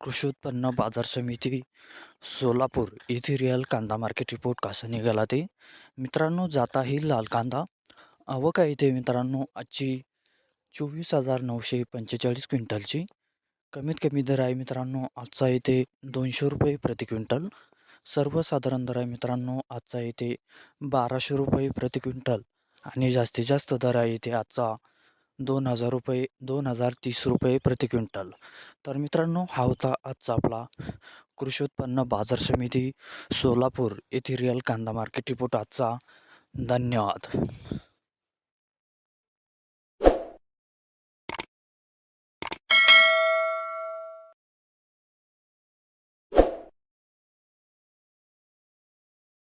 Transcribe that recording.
कृषी उत्पन्न बाजार समिती सोलापूर येथे रिअल कांदा मार्केट रिपोर्ट कसा निघाला ते? मित्रांनो जाता ही लाल कांदा. आवक आहे मित्रांनो आजची चोवीस हजार नऊशे पंचेचाळीस क्विंटलची. कमीत कमी दर आहे मित्रांनो आजचा येते दोनशे रुपये प्रति क्विंटल. सर्वसाधारण दर आहे मित्रांनो आजचा येते बाराशे रुपये प्रति क्विंटल. आणि जास्तीत जास्त दर आहे इथे आजचा दोन हजार रुपये दोन हजार तीस रुपये प्रति क्विंटल. तर मित्रांनो हा होता आजचा आपला कृषी उत्पन्न बाजार समिती सोलापूर येथे रिअल कांदा मार्केट रिपोर्ट आजचा. धन्यवाद.